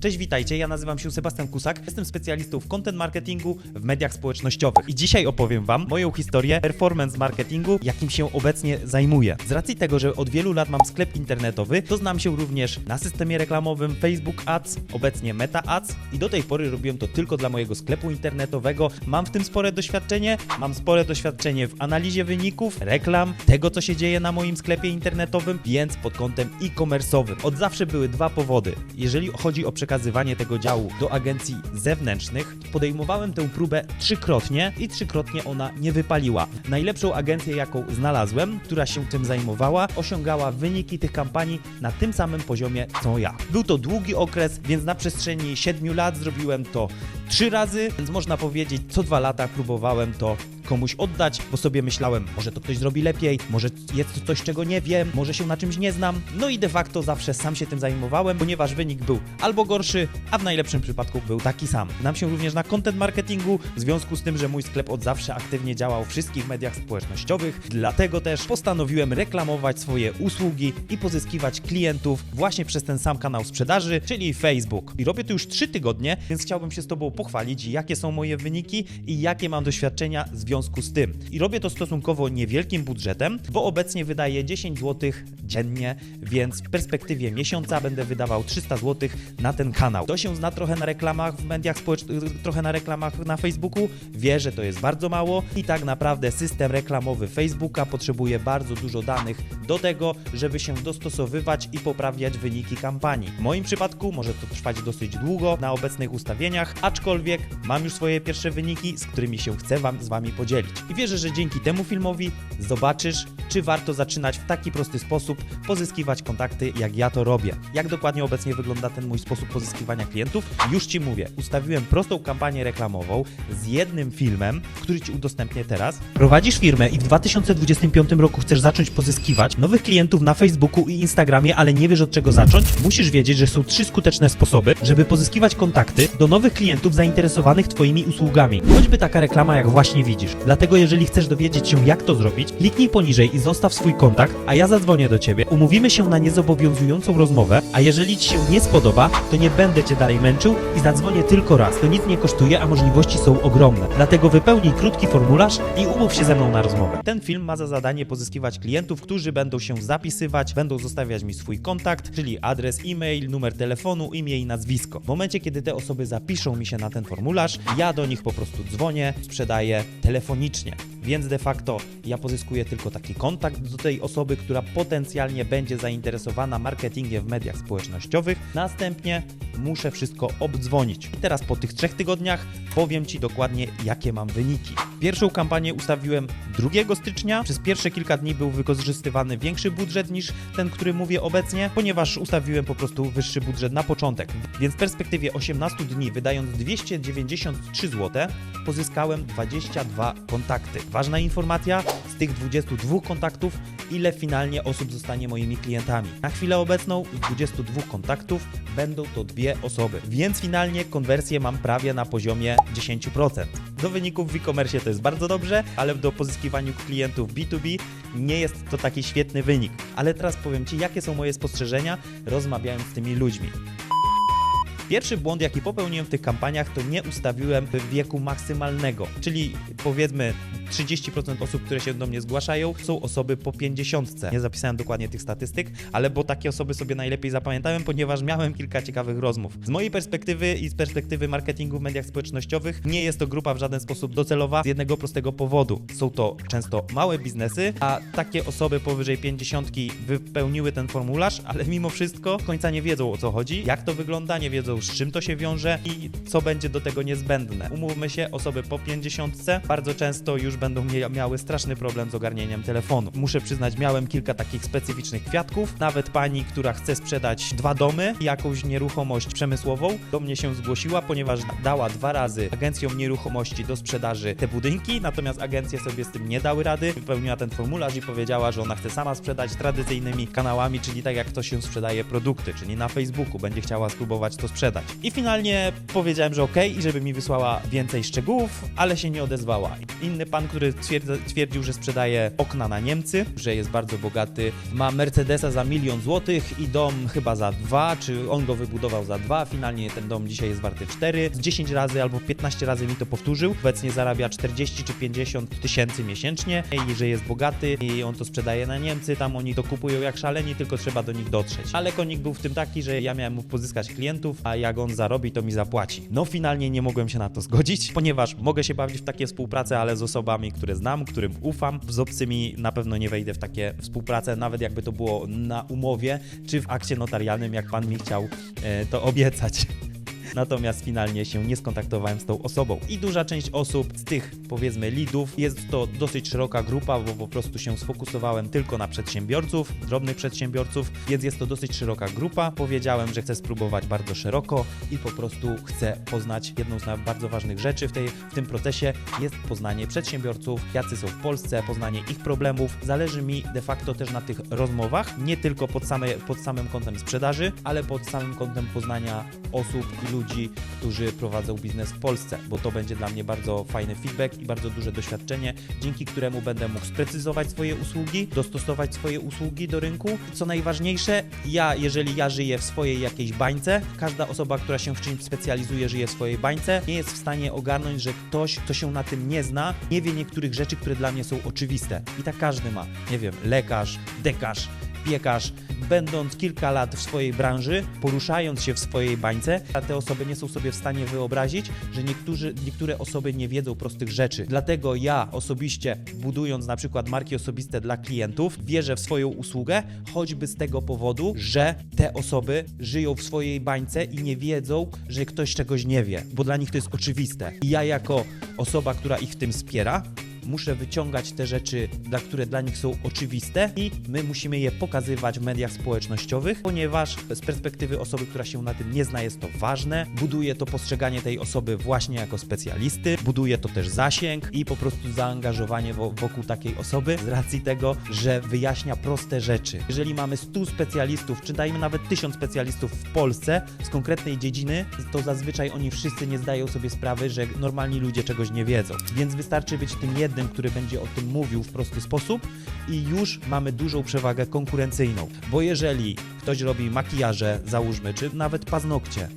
Cześć, witajcie, ja nazywam się Sebastian Kusak, jestem specjalistą w content marketingu w mediach społecznościowych i dzisiaj opowiem Wam moją historię performance marketingu, jakim się obecnie zajmuję. Z racji tego, że od wielu lat mam sklep internetowy, to znam się również na systemie reklamowym Facebook Ads, obecnie Meta Ads i do tej pory robiłem to tylko dla mojego sklepu internetowego. Mam w tym spore doświadczenie, mam spore doświadczenie w analizie wyników, reklam, tego co się dzieje na moim sklepie internetowym, więc pod kątem e-commerce'owym. Od zawsze były dwa powody. Jeżeli chodzi o przekazywanie tego działu do agencji zewnętrznych, podejmowałem tę próbę trzykrotnie i trzykrotnie ona nie wypaliła. Najlepszą agencję, jaką znalazłem, która się tym zajmowała, osiągała wyniki tych kampanii na tym samym poziomie co ja. Był to długi okres, więc na przestrzeni 7 lat zrobiłem to trzy razy, więc można powiedzieć, co dwa lata próbowałem to komuś oddać, bo sobie myślałem, może to ktoś zrobi lepiej, może jest coś, czego nie wiem, może się na czymś nie znam. No i de facto zawsze sam się tym zajmowałem, ponieważ wynik był albo gorszy, a w najlepszym przypadku był taki sam. Znam się również na content marketingu, w związku z tym, że mój sklep od zawsze aktywnie działał w wszystkich mediach społecznościowych, dlatego też postanowiłem reklamować swoje usługi i pozyskiwać klientów właśnie przez ten sam kanał sprzedaży, czyli Facebook. I robię to już 3 tygodnie, więc chciałbym się z Tobą pochwalić, jakie są moje wyniki i jakie mam doświadczenia w związku z tym. I robię to stosunkowo niewielkim budżetem, bo obecnie wydaję 10 zł dziennie, więc w perspektywie miesiąca będę wydawał 300 zł na ten kanał. To się zna trochę na reklamach w mediach społecznych, trochę na reklamach na Facebooku, wie, że to jest bardzo mało i tak naprawdę system reklamowy Facebooka potrzebuje bardzo dużo danych do tego, żeby się dostosowywać i poprawiać wyniki kampanii. W moim przypadku może to trwać dosyć długo na obecnych ustawieniach, aczkolwiek mam już swoje pierwsze wyniki, z którymi się chcę wam, z Wami podzielić. I wierzę, że dzięki temu filmowi zobaczysz, czy warto zaczynać w taki prosty sposób pozyskiwać kontakty, jak ja to robię. Jak dokładnie obecnie wygląda ten mój sposób pozyskiwania klientów? Już Ci mówię, ustawiłem prostą kampanię reklamową z jednym filmem, który Ci udostępnię teraz. Prowadzisz firmę i w 2025 roku chcesz zacząć pozyskiwać nowych klientów na Facebooku i Instagramie, ale nie wiesz od czego zacząć? Musisz wiedzieć, że są trzy skuteczne sposoby, żeby pozyskiwać kontakty do nowych klientów zainteresowanych Twoimi usługami. Choćby taka reklama, jak właśnie widzisz. Dlatego, jeżeli chcesz dowiedzieć się, jak to zrobić, kliknij poniżej i zostaw swój kontakt, a ja zadzwonię do Ciebie. Umówimy się na niezobowiązującą rozmowę, a jeżeli Ci się nie spodoba, to nie będę Cię dalej męczył i zadzwonię tylko raz. To nic nie kosztuje, a możliwości są ogromne. Dlatego wypełnij krótki formularz i umów się ze mną na rozmowę. Ten film ma za zadanie pozyskiwać klientów, którzy będą się zapisywać, będą zostawiać mi swój kontakt, czyli adres e-mail, numer telefonu, imię i nazwisko. W momencie, kiedy te osoby zapiszą mi się na ten formularz, ja do nich po prostu dzwonię, sprzedaję telefonicznie. Więc de facto ja pozyskuję tylko taki kontakt do tej osoby, która potencjalnie będzie zainteresowana marketingiem w mediach społecznościowych. Następnie muszę wszystko obdzwonić. I teraz po tych trzech tygodniach powiem Ci dokładnie, jakie mam wyniki. Pierwszą kampanię ustawiłem 2 stycznia. Przez pierwsze kilka dni był wykorzystywany większy budżet niż ten, który mówię obecnie, ponieważ ustawiłem po prostu wyższy budżet na początek. Więc w perspektywie 18 dni, wydając 293 zł, pozyskałem 22 kontakty. Ważna informacja, z tych 22 kontaktów, ile finalnie osób zostanie moimi klientami. Na chwilę obecną z 22 kontaktów będą to dwie osoby, więc finalnie konwersję mam prawie na poziomie 10%. Do wyników w e-commerce to jest bardzo dobrze, ale do pozyskiwaniu klientów B2B nie jest to taki świetny wynik. Ale teraz powiem Ci, jakie są moje spostrzeżenia rozmawiając z tymi ludźmi. Pierwszy błąd, jaki popełniłem w tych kampaniach, to nie ustawiłem wieku maksymalnego, czyli powiedzmy 30% osób, które się do mnie zgłaszają, są osoby po 50. Nie zapisałem dokładnie tych statystyk, ale bo takie osoby sobie najlepiej zapamiętałem, ponieważ miałem kilka ciekawych rozmów. Z mojej perspektywy i z perspektywy marketingu w mediach społecznościowych nie jest to grupa w żaden sposób docelowa z jednego prostego powodu. Są to często małe biznesy, a takie osoby powyżej 50 wypełniły ten formularz, ale mimo wszystko do końca nie wiedzą o co chodzi, jak to wygląda, nie wiedzą z czym to się wiąże i co będzie do tego niezbędne. Umówmy się, osoby po 50 bardzo często już będą mia miały straszny problem z ogarnieniem telefonu. Muszę przyznać, miałem kilka takich specyficznych kwiatków. Nawet pani, która chce sprzedać dwa domy, jakąś nieruchomość przemysłową, do mnie się zgłosiła, ponieważ dała dwa razy agencjom nieruchomości do sprzedaży te budynki, natomiast agencje sobie z tym nie dały rady. Wypełniła ten formularz i powiedziała, że ona chce sama sprzedać tradycyjnymi kanałami, czyli tak jak to się sprzedaje produkty, czyli na Facebooku będzie chciała spróbować to sprzedać. I finalnie powiedziałem, że okej i żeby mi wysłała więcej szczegółów, ale się nie odezwała. Inny pan, który twierdza, twierdził, że sprzedaje okna na Niemcy, że jest bardzo bogaty, ma Mercedesa za milion złotych i dom chyba za dwa, czy on go wybudował za dwa, finalnie ten dom dzisiaj jest warty 4, z 10 razy albo 15 razy mi to powtórzył. Obecnie zarabia 40 czy 50 tysięcy miesięcznie i że jest bogaty i on to sprzedaje na Niemcy, tam oni to kupują jak szaleni, tylko trzeba do nich dotrzeć. Ale konik był w tym taki, że ja miałem mu pozyskać klientów, a jak on zarobi, to mi zapłaci. No finalnie nie mogłem się na to zgodzić, ponieważ mogę się bawić w takie współprace, ale z osobami, które znam, którym ufam. Z obcymi na pewno nie wejdę w takie współprace, nawet jakby to było na umowie, czy w akcie notarialnym, jak pan mi chciał e, to obiecać. Natomiast finalnie się nie skontaktowałem z tą osobą. I duża część osób z tych, powiedzmy, leadów, jest to dosyć szeroka grupa, bo po prostu się sfokusowałem tylko na przedsiębiorców, drobnych przedsiębiorców, więc jest to dosyć szeroka grupa. Powiedziałem, że chcę spróbować bardzo szeroko i po prostu chcę poznać jedną z bardzo ważnych rzeczy w, tej, w tym procesie jest poznanie przedsiębiorców, jacy są w Polsce, poznanie ich problemów. Zależy mi de facto też na tych rozmowach, nie tylko pod, same, pod samym kątem sprzedaży, ale pod samym kątem poznania osób i ludzi, którzy prowadzą biznes w Polsce, bo to będzie dla mnie bardzo fajny feedback i bardzo duże doświadczenie, dzięki któremu będę mógł sprecyzować swoje usługi, dostosować swoje usługi do rynku. Co najważniejsze, ja, jeżeli ja żyję w swojej jakiejś bańce, każda osoba, która się w czymś specjalizuje, żyje w swojej bańce, nie jest w stanie ogarnąć, że ktoś, kto się na tym nie zna, nie wie niektórych rzeczy, które dla mnie są oczywiste. I tak każdy ma. Nie wiem, lekarz, dekarz, piekarz, będąc kilka lat w swojej branży, poruszając się w swojej bańce, a te osoby nie są sobie w stanie wyobrazić, że niektórzy, niektóre osoby nie wiedzą prostych rzeczy. Dlatego ja osobiście, budując na przykład marki osobiste dla klientów, wierzę w swoją usługę, choćby z tego powodu, że te osoby żyją w swojej bańce i nie wiedzą, że ktoś czegoś nie wie, bo dla nich to jest oczywiste. I ja jako osoba, która ich w tym wspiera, muszę wyciągać te rzeczy, dla które dla nich są oczywiste i my musimy je pokazywać w mediach społecznościowych, ponieważ z perspektywy osoby, która się na tym nie zna, jest to ważne. Buduje to postrzeganie tej osoby właśnie jako specjalisty, buduje to też zasięg i po prostu zaangażowanie wo- wokół takiej osoby z racji tego, że wyjaśnia proste rzeczy. Jeżeli mamy 100 specjalistów, czy dajmy nawet 1000 specjalistów w Polsce z konkretnej dziedziny, to zazwyczaj oni wszyscy nie zdają sobie sprawy, że normalni ludzie czegoś nie wiedzą. Więc wystarczy być tym jednym, który będzie o tym mówił w prosty sposób i już mamy dużą przewagę konkurencyjną. Bo jeżeli ktoś robi makijaże, załóżmy, czy nawet paznokcie,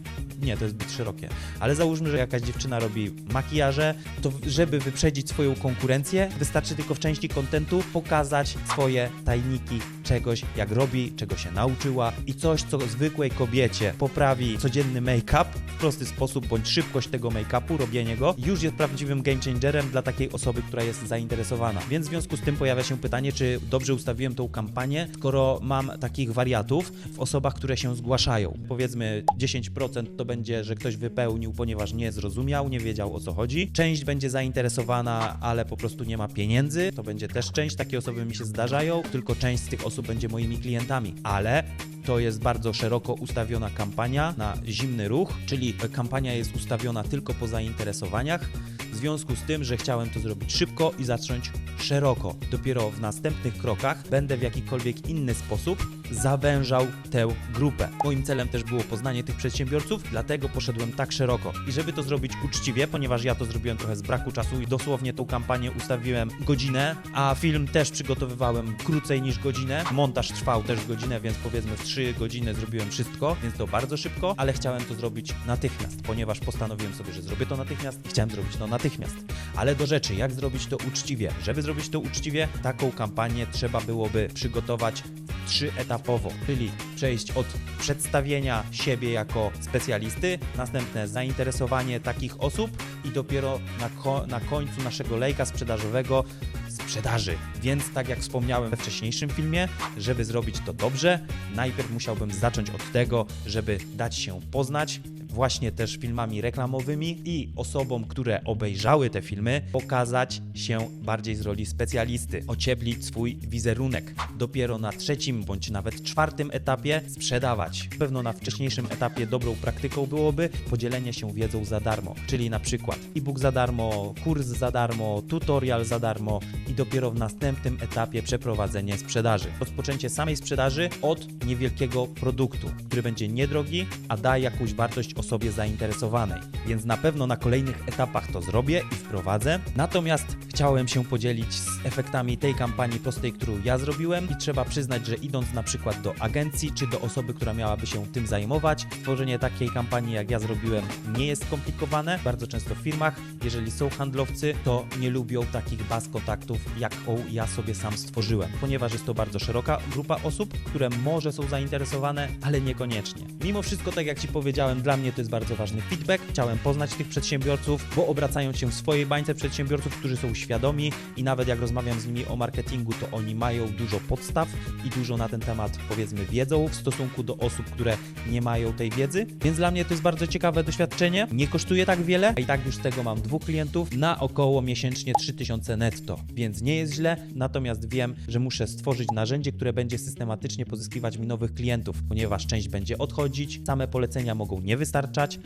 nie, to jest zbyt szerokie. Ale załóżmy, że jakaś dziewczyna robi makijaże, to żeby wyprzedzić swoją konkurencję, wystarczy tylko w części kontentu pokazać swoje tajniki czegoś, jak robi, czego się nauczyła i coś, co zwykłej kobiecie poprawi codzienny make-up w prosty sposób, bądź szybkość tego make-upu, robienie go, już jest prawdziwym game changerem dla takiej osoby, która jest zainteresowana. Więc w związku z tym pojawia się pytanie, czy dobrze ustawiłem tą kampanię, skoro mam takich wariatów w osobach, które się zgłaszają. Powiedzmy 10% to będzie, że ktoś wypełnił, ponieważ nie zrozumiał, nie wiedział o co chodzi. Część będzie zainteresowana, ale po prostu nie ma pieniędzy. To będzie też część, takie osoby mi się zdarzają, tylko część z tych osób będzie moimi klientami. Ale to jest bardzo szeroko ustawiona kampania na zimny ruch, czyli kampania jest ustawiona tylko po zainteresowaniach. W związku z tym, że chciałem to zrobić szybko i zacząć szeroko. Dopiero w następnych krokach będę w jakikolwiek inny sposób zawężał tę grupę. Moim celem też było poznanie tych przedsiębiorców, dlatego poszedłem tak szeroko. I żeby to zrobić uczciwie, ponieważ ja to zrobiłem trochę z braku czasu i dosłownie tą kampanię ustawiłem godzinę, a film też przygotowywałem krócej niż godzinę. Montaż trwał też godzinę, więc powiedzmy w 3 godziny zrobiłem wszystko, więc to bardzo szybko, ale chciałem to zrobić natychmiast, ponieważ postanowiłem sobie, że zrobię to natychmiast i chciałem zrobić to natychmiast. Ale do rzeczy, jak zrobić to uczciwie? Żeby zrobić to uczciwie, taką kampanię trzeba byłoby przygotować trzyetapowo, czyli przejść od przedstawienia siebie jako specjalisty, następne zainteresowanie takich osób i dopiero na, ko- na końcu naszego lejka sprzedażowego sprzedaży. Więc tak jak wspomniałem we wcześniejszym filmie, żeby zrobić to dobrze, najpierw musiałbym zacząć od tego, żeby dać się poznać właśnie też filmami reklamowymi i osobom, które obejrzały te filmy, pokazać się bardziej z roli specjalisty, ocieplić swój wizerunek. Dopiero na trzecim bądź nawet czwartym etapie sprzedawać. Pewno na wcześniejszym etapie dobrą praktyką byłoby podzielenie się wiedzą za darmo, czyli na przykład e-book za darmo, kurs za darmo, tutorial za darmo i dopiero w następnym etapie przeprowadzenie sprzedaży. Rozpoczęcie samej sprzedaży od niewielkiego produktu, który będzie niedrogi, a da jakąś wartość osobie zainteresowanej. Więc na pewno na kolejnych etapach to zrobię i wprowadzę. Natomiast chciałem się podzielić z efektami tej kampanii prostej, którą ja zrobiłem i trzeba przyznać, że idąc na przykład do agencji czy do osoby, która miałaby się tym zajmować, tworzenie takiej kampanii jak ja zrobiłem nie jest skomplikowane. Bardzo często w firmach, jeżeli są handlowcy, to nie lubią takich baz kontaktów, jaką ja sobie sam stworzyłem, ponieważ jest to bardzo szeroka grupa osób, które może są zainteresowane, ale niekoniecznie. Mimo wszystko, tak jak Ci powiedziałem, dla mnie to jest bardzo ważny feedback. Chciałem poznać tych przedsiębiorców, bo obracają się w swojej bańce przedsiębiorców, którzy są świadomi i nawet jak rozmawiam z nimi o marketingu, to oni mają dużo podstaw i dużo na ten temat, powiedzmy, wiedzą w stosunku do osób, które nie mają tej wiedzy. Więc dla mnie to jest bardzo ciekawe doświadczenie. Nie kosztuje tak wiele, a i tak już z tego mam dwóch klientów na około miesięcznie 3000 netto, więc nie jest źle. Natomiast wiem, że muszę stworzyć narzędzie, które będzie systematycznie pozyskiwać mi nowych klientów, ponieważ część będzie odchodzić, same polecenia mogą nie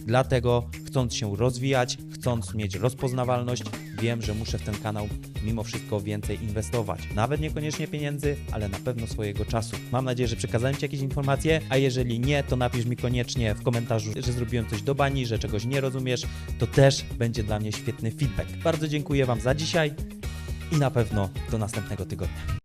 dlatego chcąc się rozwijać, chcąc mieć rozpoznawalność, wiem, że muszę w ten kanał mimo wszystko więcej inwestować. Nawet niekoniecznie pieniędzy, ale na pewno swojego czasu. Mam nadzieję, że przekazałem Ci jakieś informacje, a jeżeli nie, to napisz mi koniecznie w komentarzu, że zrobiłem coś do bani, że czegoś nie rozumiesz, to też będzie dla mnie świetny feedback. Bardzo dziękuję Wam za dzisiaj i na pewno do następnego tygodnia.